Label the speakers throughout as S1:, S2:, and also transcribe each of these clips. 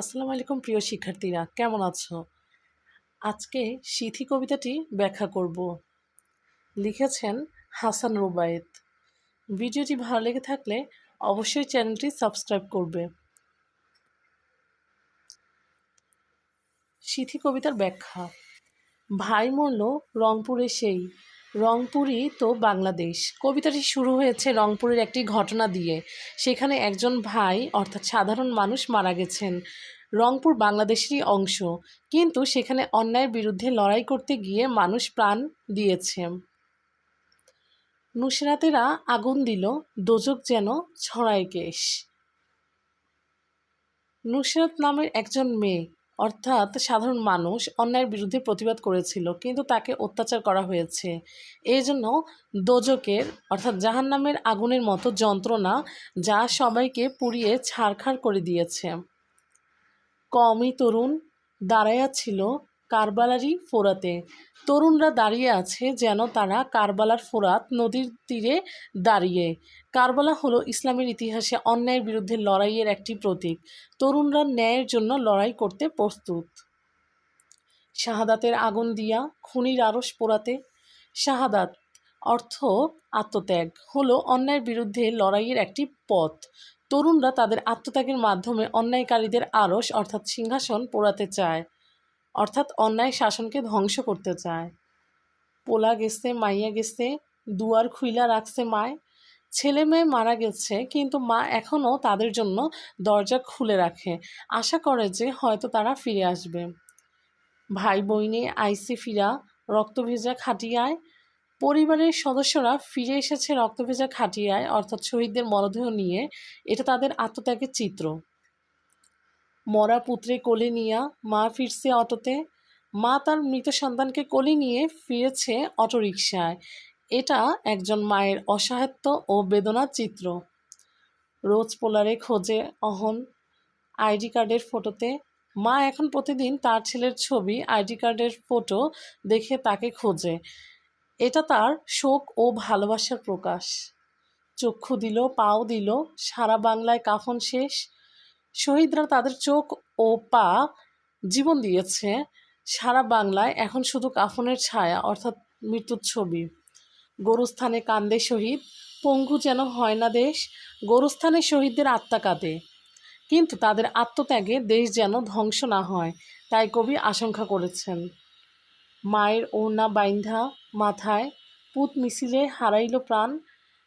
S1: আসসালামু আলাইকুম, প্রিয় শিক্ষার্থীরা। কেমন আছো? আজকে সিথি কবিতাটি ব্যাখ্যা করব। লিখেছেন হাসান রুবায়েত। ভিডিওটি ভালো লেগে থাকলে অবশ্যই চ্যানেলটি সাবস্ক্রাইব করবে। সিথি কবিতার ব্যাখ্যা। ভাই মরল রংপুরে সেই রংপুরই তো বাংলাদেশ। কবিতাটি শুরু হয়েছে রংপুরের একটি ঘটনা দিয়ে। সেখানে একজন ভাই, অর্থাৎ সাধারণ মানুষ মারা গেছেন। রংপুর বাংলাদেশেরই অংশ। কিন্তু সেখানে অন্যায়ের বিরুদ্ধে লড়াই করতে গিয়ে মানুষ প্রাণ দিয়েছে। নুসরাতেরা আগুন দিল, দোজক যেন ছড়ায় কেশ। নুসরাত নামের একজন মেয়ে অর্থাৎ সাধারণ মানুষ অন্যায়ের বিরুদ্ধে প্রতিবাদ করেছিল, কিন্তু তাকে অত্যাচার করা হয়েছে। এই জন্য দোজকের অর্থাৎ জাহান নামের আগুনের মতো যন্ত্রণা যা সবাইকে পুড়িয়ে ছাড়খাড় করে দিয়েছে। কমই তরুণ দাঁড়াইয়া ছিল কারবালারই ফোরাতে তরুণরা দাঁড়িয়ে আছে যেন তারা কারবালার ফোরাত নদীর তীরে দাঁড়িয়ে। কারবালা হলো ইসলামের ইতিহাসে অন্যায়ের বিরুদ্ধে লড়াইয়ের একটি প্রতীক। তরুণরা ন্যায়ের জন্য লড়াই করতে প্রস্তুত। শাহাদাতের আগুন দিয়া খুনির আরস পোড়াতে। শাহাদাত অর্থ আত্মত্যাগ হলো অন্যায়ের বিরুদ্ধে লড়াইয়ের একটি পথ। তরুণরা তাদের আত্মত্যাগের মাধ্যমে অন্যায়কারীদের আরস অর্থাৎ সিংহাসন পোড়াতে চায়। অর্থাৎ অন্যায় শাসনকে ধ্বংস করতে চায়। পোলা গেছে, মাইয়া গেছে, দুয়ার খুইলা রাখছে মায়। ছেলে মেয়ে মারা গেছে, কিন্তু মা এখনও তাদের জন্য দরজা খুলে রাখে। আশা করে যে হয়তো তারা ফিরে আসবে। ভাই বইনে আইসি ফিরা রক্তভেজা খাটিয়ায়। পরিবারের সদস্যরা ফিরে এসেছে রক্তভেজা খাটিয়ায়, অর্থাৎ শহীদদের মরদেহ নিয়ে। এটা তাদের আত্মত্যাগের চিত্র। মরা পুত্রে কোলে নিয়া মা ফিরছে অটোতে। মা তার মৃত সন্তানকে কোলে নিয়ে ফিরেছে অটোরিকশায়। এটা একজন মায়ের অসহায়ত্ব ও বেদনার চিত্র। রোজ পোলারে খোঁজে অহন আইডি কার্ডের ফটোতে। মা এখন প্রতিদিন তার ছেলের ছবি, আইডি কার্ডের ফটো দেখে তাকে খোঁজে। এটা তার শোক ও ভালোবাসার প্রকাশ। চক্ষু দিল, পাও দিল, সারা বাংলায় কাফন শেষ। শহীদরা তাদের চোখ ও পা জীবন দিয়েছে সারা বাংলায়। এখন শুধু কাফনের ছায়া, অর্থাৎ মৃত্যুর ছবি। গরুস্থানে কান্দে শহীদ, পঙ্গু যেন হয় না দেশ, গরুস্থানে শহীদদের আত্মা কাঁদে। কিন্তু তাদের আত্মত্যাগে দেশ যেন ধ্বংস না হয়, তাই কবি আশঙ্কা করেছেন। মায়ের ওড়না বাইন্ধা মাথায় পুত মিছিলে হারাইল প্রাণ,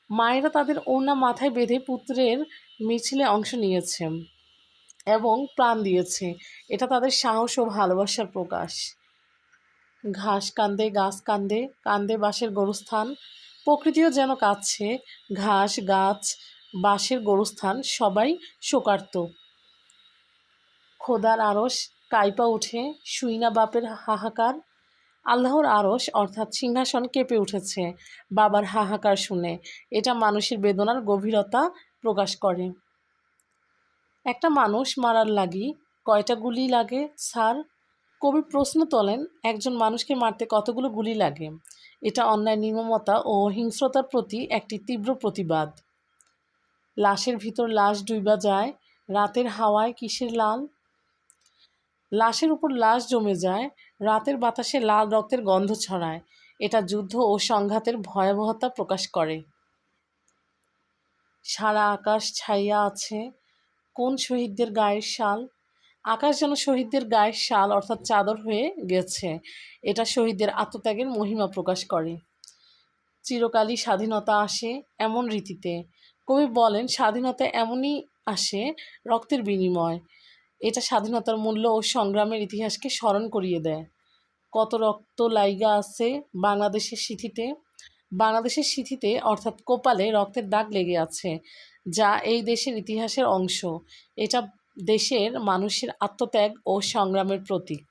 S1: মায়েরা তাদের ওনা মাথায় বেঁধে পুত্রের মিছিলে অংশ নিয়েছে এবং প্রাণ দিয়েছে। এটা তাদের সাহস ও ভালোবাসার প্রকাশ। ঘাস কান্দে, গাছ কান্দে কান্দে বাঁশের গরুস্থান। প্রকৃতিও যেন কাঁদছে। ঘাস, গাছ, বাঁশের গরুস্থান সবাই শোকার্ত। খোদার আড়স কাইপা উঠে সুইনা বাপের হাহাকার। আল্লাহর আড়স অর্থাৎ সিংহাসন কেঁপে উঠেছে বাবার হাহাকার শুনে। এটা মানুষের বেদনার গভীরতা প্রকাশ করে। একটা মানুষ মারার লাগি কয়টা গুলি লাগে, স্যার? কবি প্রশ্ন তোলেন, একজন মানুষকে মারতে কতগুলো গুলি লাগে? এটা অন্যায় নির্মমতা ও হিংস্রতার প্রতি একটি তীব্র প্রতিবাদ। লাশের ভিতর লাশ ডুইবা যায়, রাতের হাওয়ায় কিসের লাল? লাশের উপর লাশ জমে যায়, রাতের বাতাসে লাল রক্তের গন্ধ ছড়ায়। এটা যুদ্ধ ও সংঘাতের ভয়াবহতা প্রকাশ করে। সারা আকাশ ছাইয়া আছে কোন শহীদদের গায়ের শাল? আকাশ যেন শহীদদের গায়ের শাল অর্থাৎ চাদর হয়ে গেছে। এটা শহীদদের আত্মত্যাগের মহিমা প্রকাশ করে। চিরকালই স্বাধীনতা আসে এমন রীতিতে। কবি বলেন, স্বাধীনতা এমনই আসে রক্তের বিনিময়। এটা স্বাধীনতার মূল্য ও সংগ্রামের ইতিহাসকে স্মরণ করিয়ে দেয়। কত রক্ত লাইগা আছে বাংলাদেশের সিথিতে? বাংলাদেশের সিথিতে, অর্থাৎ কোপালে, রক্তের দাগ লেগে আছে, যা এই দেশের ইতিহাসের অংশ। এটা দেশের মানুষের আত্মত্যাগ ও সংগ্রামের প্রতীক।